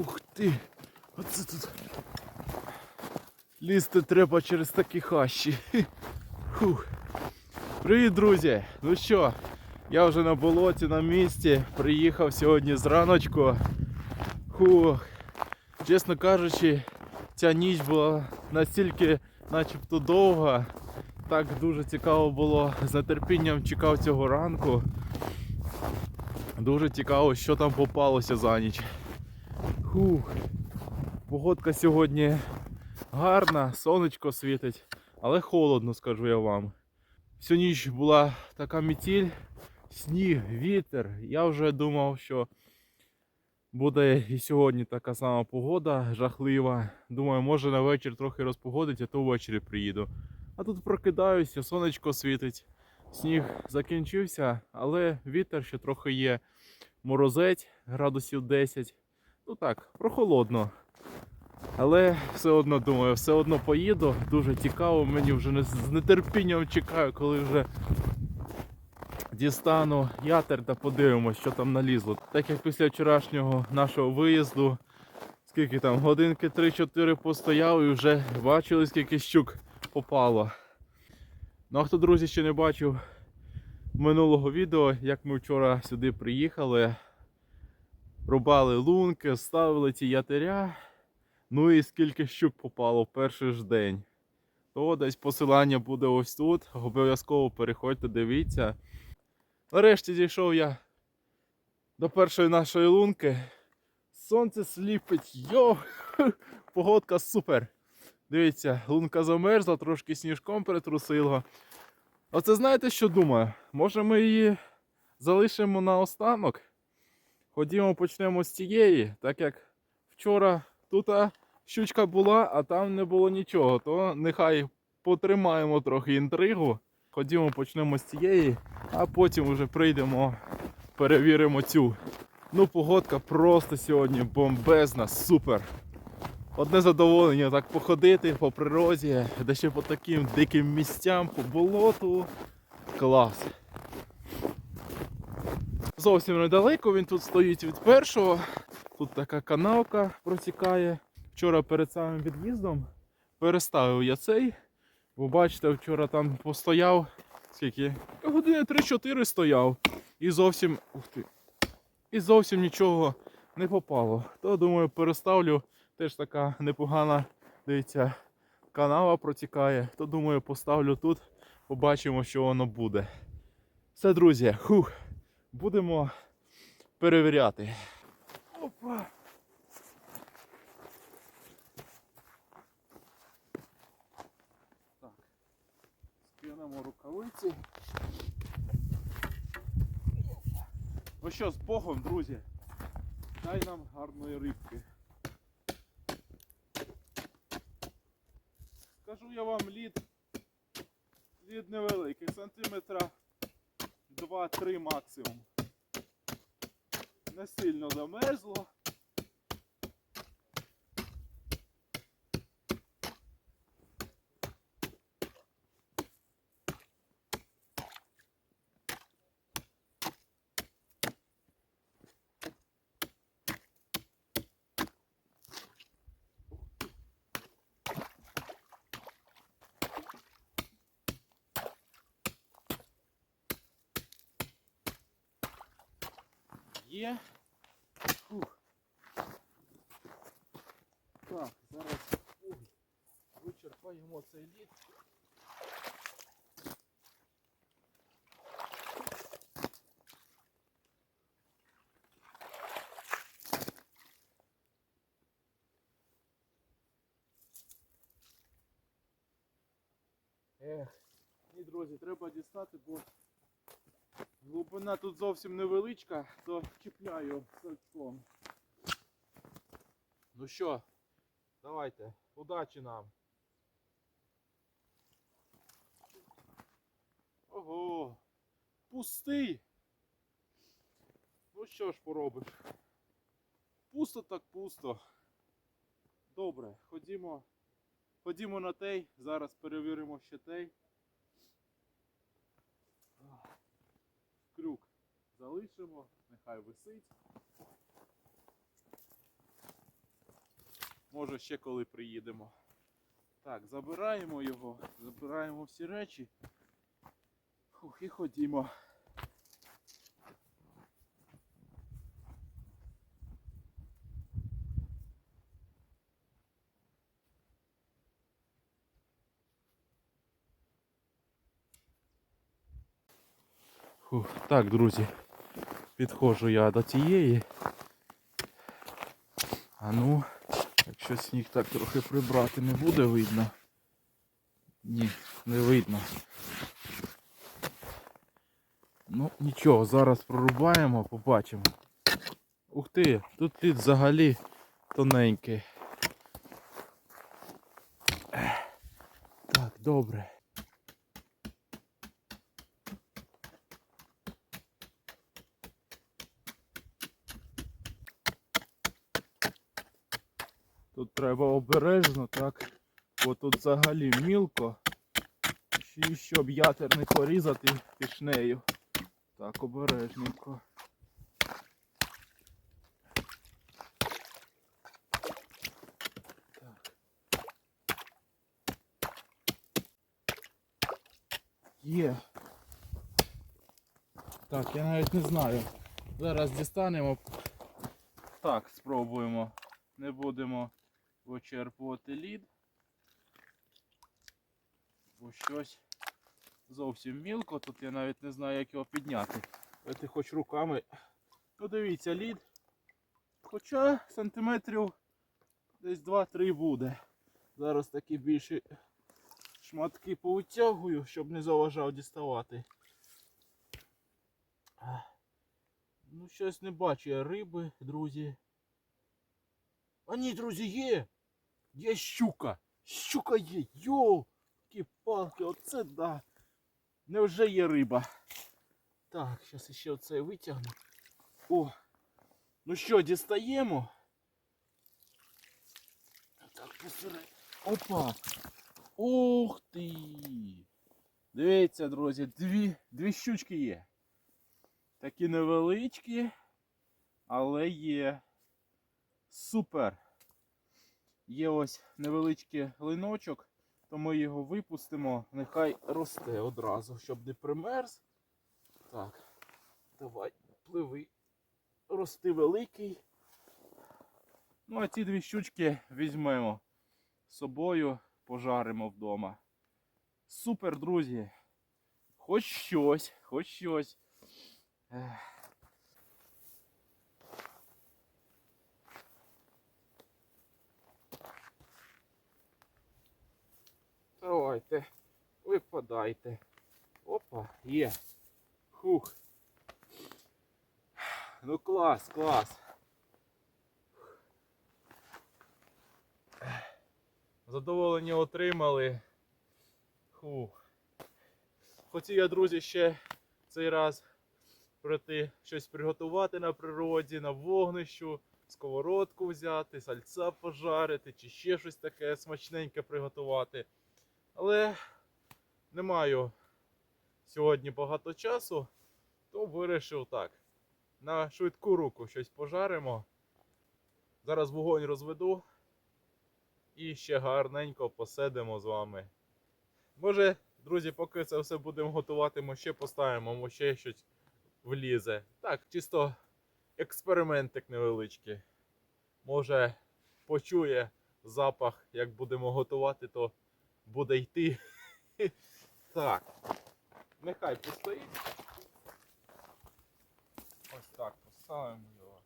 Ух ти! Оце тут. Лізти треба через такі хащі. Фух. Привіт, друзі! Ну що, я вже на болоті на місці. Приїхав сьогодні зраночку. Фух. Чесно кажучи, ця ніч була настільки начебто довга. Так дуже цікаво було. З нетерпінням чекав цього ранку. Дуже цікаво, що там попалося за ніч. Фух. Погодка сьогодні гарна, сонечко світить, але холодно, скажу я вам. Всю ніч була така метіль, сніг, вітер. Я вже думав, що буде і сьогодні така сама погода, жахлива. Думаю, може на вечір трохи розпогодить, а то ввечері приїду. А тут прокидаюся, сонечко світить. Сніг закінчився, але вітер ще трохи є. Морозець градусів 10. Ну так, прохолодно. Але все одно думаю, все одно поїду. Дуже цікаво, мені вже не- з нетерпінням чекаю, коли вже дістану ятер та подивимось, що там налізло. Так як після вчорашнього нашого виїзду, скільки там, годинки 3-4 постояв і вже бачили, скільки щук попало. Ну а хто, друзі, ще не бачив минулого відео, як ми вчора сюди приїхали, рубали лунки, ставили ці ятеря. Ну і скільки щук попало в перший ж день. То десь посилання буде ось тут. Обов'язково переходьте, дивіться. Нарешті дійшов я до першої нашої лунки. Сонце сліпить. Йо! Погодка супер. Дивіться, лунка замерзла, трошки сніжком перетрусило. Оце знаєте, що думаю? Може ми її залишимо на останок? Ходімо почнемо з цієї, так як вчора тут щучка була, а там не було нічого, то нехай потримаємо трохи інтригу. Ходімо почнемо з цієї, а потім вже прийдемо, перевіримо цю. Ну, погодка просто сьогодні бомбезна, супер. Одне задоволення так походити по природі, де ще по таким диким місцям, по болоту. Клас. Зовсім недалеко він тут стоїть від першого. Тут така канавка протікає. Вчора перед самим від'їздом переставив я цей. Ви бачите, вчора там постояв. Скільки? Години 3-4 стояв. І зовсім. Ух ти. І зовсім нічого не попало. То думаю, переставлю. Теж така непогана, дивіться, канава протікає. То думаю, поставлю тут, побачимо, що воно буде. Все, друзі, хух, будемо перевіряти. Опа. Так. Скинемо рукавиці. Ну що, з Богом, друзі. Дай нам гарної рибки. Скажу я вам лід. Лід невеликий, сантиметра 2-3 максимум. Не сильно замерзло. Є. Фух. Так, зараз вичерпаємо цей лід. Друзі, треба дістати, бо Глибина тут зовсім невеличка, то чіпляю сальцом. Ну що, давайте, удачі нам. Ого, пустий. Ну що ж поробиш? Пусто так пусто. Добре, ходімо. Ходімо на тей, зараз перевіримо ще тей. Залишимо, нехай висить. Може ще коли приїдемо. Так, забираємо його, забираємо всі речі. Фух, і ходімо. Фух, так, друзі, підходжу я до тієї. А ну, якщо сніг так трохи прибрати не буде видно. Ні, не видно. Ну нічого, зараз прорубаємо, побачимо. Ух ти, тут лід взагалі тоненький. Так, добре. Треба обережно, так? Бо тут взагалі мілко. І щоб не порізати пішнею. Так, обережненько. Є. Так, я навіть не знаю. Зараз дістанемо. Так, спробуємо. Не будемо вичерпувати лід. Бо щось зовсім мілко. Тут я навіть не знаю, як його підняти. Давайте хоч руками. Ну дивіться, лід. Хоча сантиметрів десь 2-3 буде. Зараз такі більші шматки повитягую, щоб не заважав діставати. Ну, щось не бачу я риби, друзі. А ні, друзі, є! Є щука! Щука є! Йоу! Які палки, оце да! Невже є риба? Так, зараз ще оце витягну. О! Ну що, дістаємо? Так, посеред. Опа! Ух ти! Дивіться, друзі, дві, дві щучки є. Такі невеличкі, але є. Супер! Є ось невеличкий линочок, то ми його випустимо, нехай росте одразу, щоб не примерз. Так, давай, пливи. Рости великий. Ну, а ці дві щучки візьмемо з собою, пожаримо вдома. Супер, друзі! Хоч щось, хоч щось. Давайте, випадайте. Опа, є. Хух. Ну клас, клас. Задоволення отримали. Хух. Хотів я, друзі, ще цей раз прийти щось приготувати на природі, на вогнищу, сковородку взяти, сальця пожарити чи ще щось таке смачненьке приготувати. Але не маю сьогодні багато часу, то вирішив так. На швидку руку щось пожаримо. Зараз вогонь розведу і ще гарненько посидимо з вами. Може, друзі, поки це все будемо готувати, ми ще поставимо, може ще щось влізе. Так, чисто експериментик невеличкий. Може, почує запах, як будемо готувати, то буде йти. Так. Нехай постоїть. Ось так поставимо його.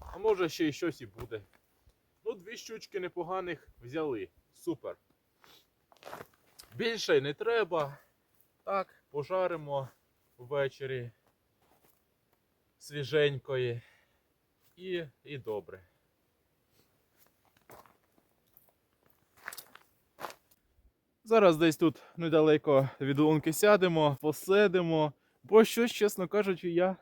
А може ще й щось і буде. Ну, дві щучки непоганих взяли. Супер. Більше не треба. Так, пожаримо ввечері свіженької. І, і добре. Зараз десь тут недалеко від лунки сядемо, посидимо, бо щось, чесно кажучи, я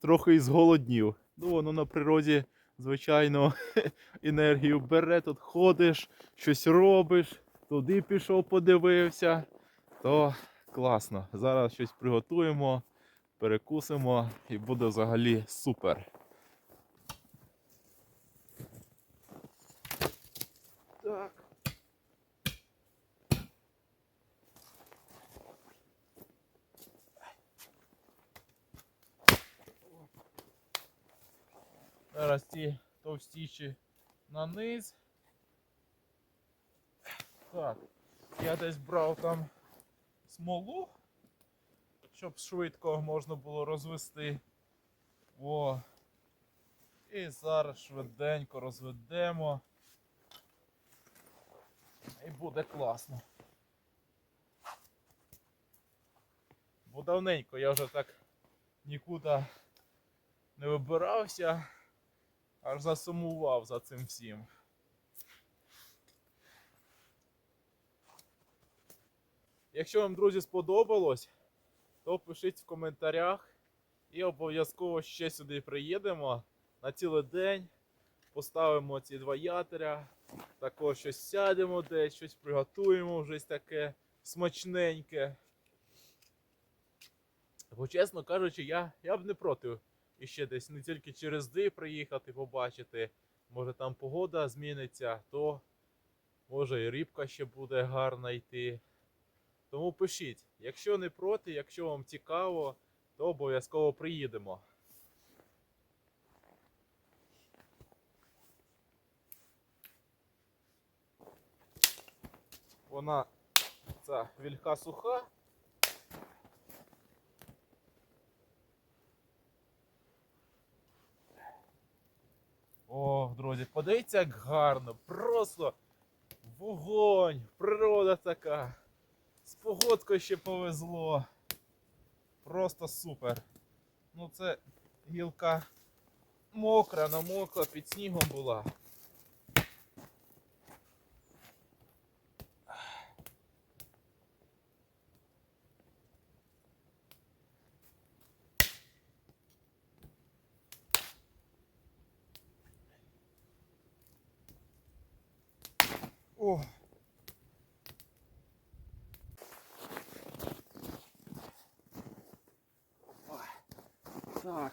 трохи і зголоднів. Ну, воно на природі, звичайно, енергію бере, тут ходиш, щось робиш, туди пішов, подивився. То класно. Зараз щось приготуємо, перекусимо і буде взагалі супер. Так. Зараз ті товстіші на низ. Так, я десь брав там смолу, щоб швидко можна було розвести. О. І зараз швиденько розведемо. І буде класно. Бо давненько я вже так нікуди не вибирався, аж засумував за цим всім. Якщо вам, друзі, сподобалось, то пишіть в коментарях і обов'язково ще сюди приїдемо на цілий день. Поставимо ці два ятеря, також щось сядемо десь, щось приготуємо вже таке смачненьке. Бо, чесно кажучи, я, я б не проти іще десь не тільки через Ди приїхати, побачити. Може там погода зміниться, то може і рибка ще буде гарна йти. Тому пишіть, якщо не проти, якщо вам цікаво, то обов'язково приїдемо. Вона ця вільха суха. О, друзі, подивіться, як гарно. Просто вогонь, природа така. З погодкою ще повезло. Просто супер. Ну це гілка мокра, намокла, під снігом була. О! Ой, Так.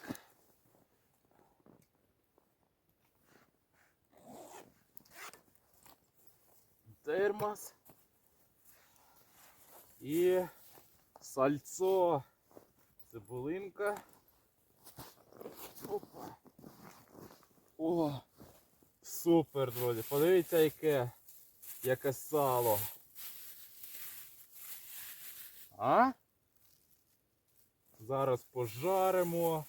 Термос. І сальцо. Цибулинка. Опа. О! Супер, друзі. Подивіться, яке, яке сало. А? Зараз пожаримо.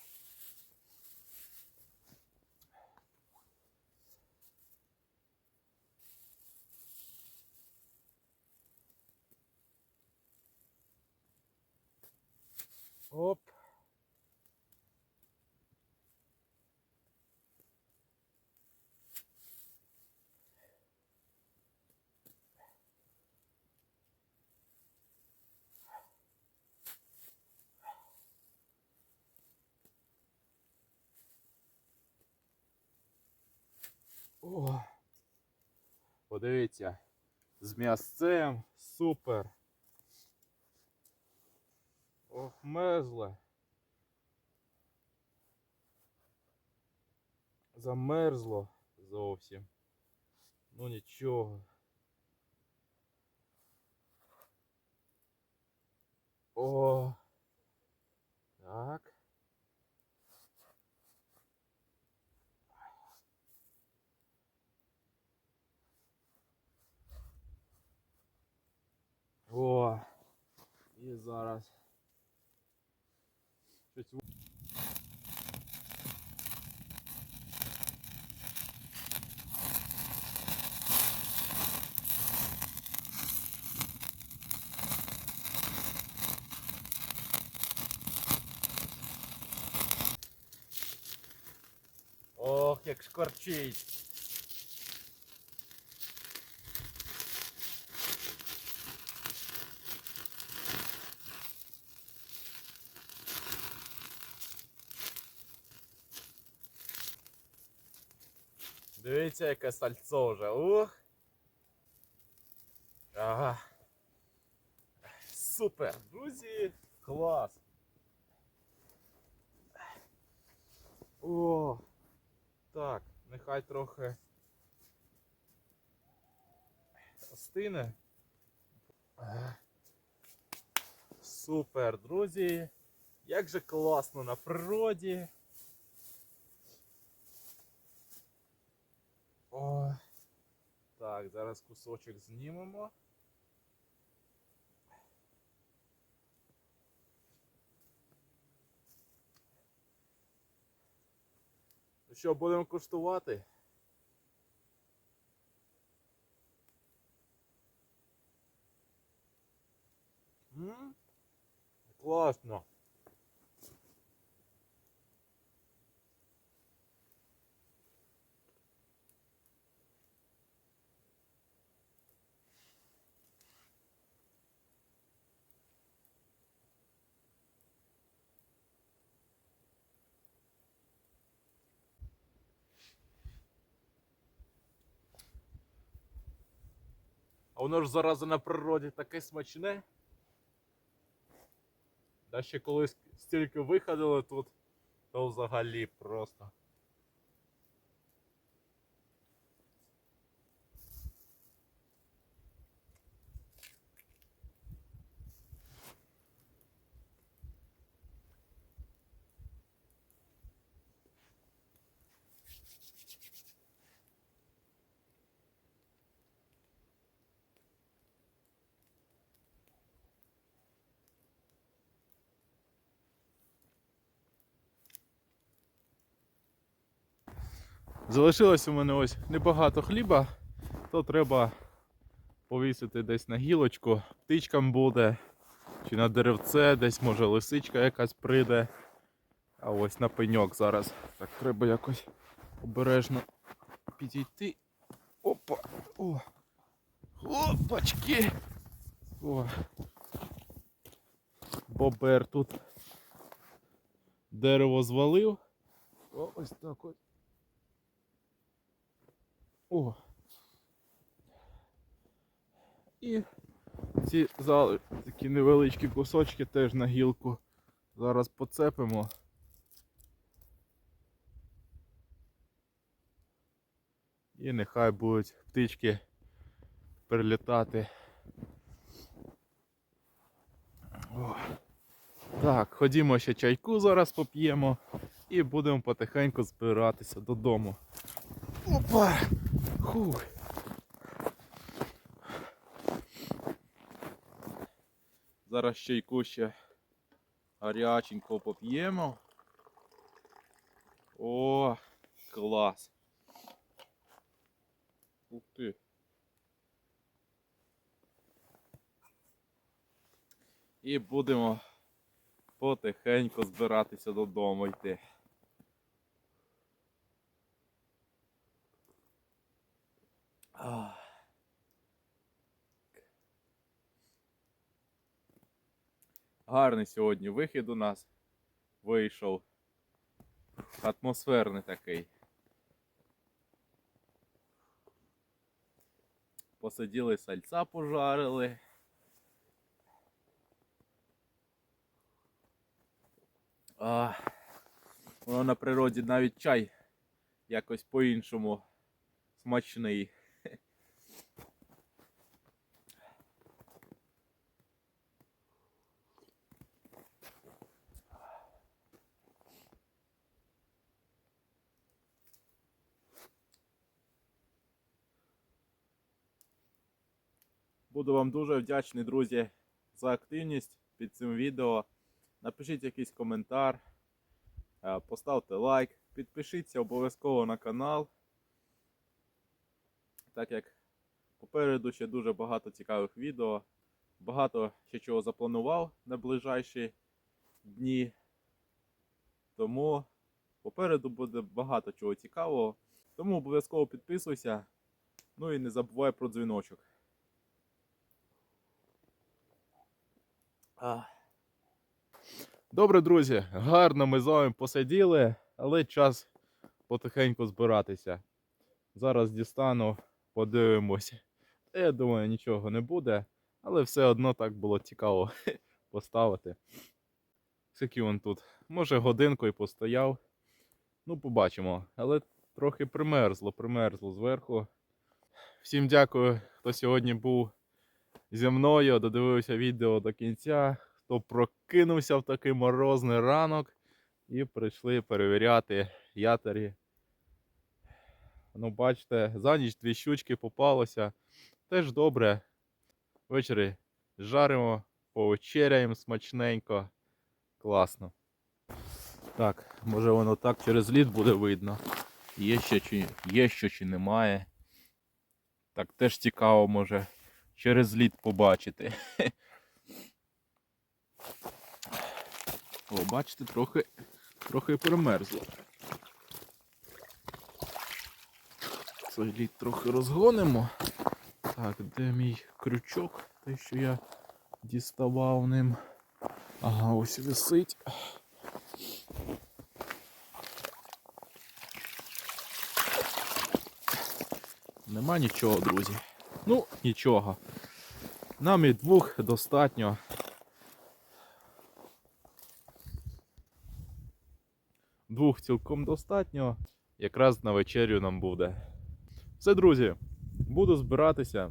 Оп. О, подивіться, з м'ясцем супер. Ох, мерзле. Замерзло зовсім. Ну нічого. О. Так. О. І зараз. Ох, як шкварчить. Дивіться, яке сальцо вже. Ух. Ага. Супер, друзі. Клас. О, так, нехай трохи остине. Супер, друзі. Як же класно на природі. О. Так, зараз кусочок знімемо. Ну що, будемо куштувати? М? Класно. Воно ж зараза на природі таке смачне. Да ще колись стільки виходили тут, то взагалі просто. Залишилось у мене ось небагато хліба, то треба повісити десь на гілочку, птичкам буде, чи на деревце, десь може лисичка якась прийде. А ось на пеньок зараз. Так треба якось обережно підійти. Опа! О! Опачки! О! Бобер тут дерево звалив. О, ось так ось. О. І ці зали, такі невеличкі кусочки теж на гілку зараз поцепимо. І нехай будуть птички прилітати. О. Так, ходімо ще чайку зараз поп'ємо і будемо потихеньку збиратися додому. Опа! Хух. Зараз ще гаряченько поп'ємо. О, клас. Ух ти. І будемо потихеньку збиратися додому йти. Ах. Гарний сьогодні вихід у нас вийшов. Атмосферний такий. Посиділи сальця пожарили. А, воно на природі навіть чай якось по-іншому смачний. Буду вам дуже вдячний, друзі, за активність під цим відео. Напишіть якийсь коментар, е, поставте лайк, підпишіться обов'язково на канал. Так як попереду ще дуже багато цікавих відео, багато ще чого запланував на ближайші дні. Тому попереду буде багато чого цікавого. Тому обов'язково підписуйся. Ну і не забувай про дзвіночок. А. Добре, друзі, гарно ми з вами посиділи, але час потихеньку збиратися. Зараз дістану, подивимось. Я думаю, нічого не буде, але все одно так було цікаво поставити. Скільки він тут? Може годинку і постояв. Ну, побачимо. Але трохи примерзло, примерзло зверху. Всім дякую, хто сьогодні був зі мною, додивився відео до кінця, хто прокинувся в такий морозний ранок і прийшли перевіряти ятері. Ну, бачите, за ніч дві щучки попалося. Теж добре. Ввечері жаримо, повечеряємо смачненько. Класно. Так, може воно так через лід буде видно. Є ще чи, є що чи немає. Так теж цікаво може через лід побачити. О, бачите, трохи, трохи перемерзло. Цей лід трохи розгонимо. Так, де мій крючок? Те, що я діставав ним. Ага, ось висить. Нема нічого, друзі. Ну, нічого. Нам і двох достатньо. Двох цілком достатньо. Якраз на вечерю нам буде. Все, друзі, буду збиратися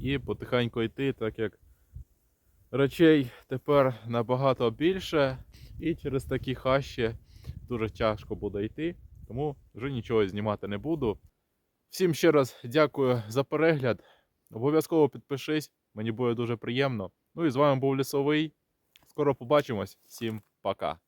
і потихеньку йти, так як речей тепер набагато більше, і через такі хащі дуже тяжко буде йти, тому вже нічого знімати не буду. Всім ще раз дякую за перегляд. Обов'язково підпишись, мені буде дуже приємно. Ну і з вами був Лісовий. Скоро побачимось. Всім пока.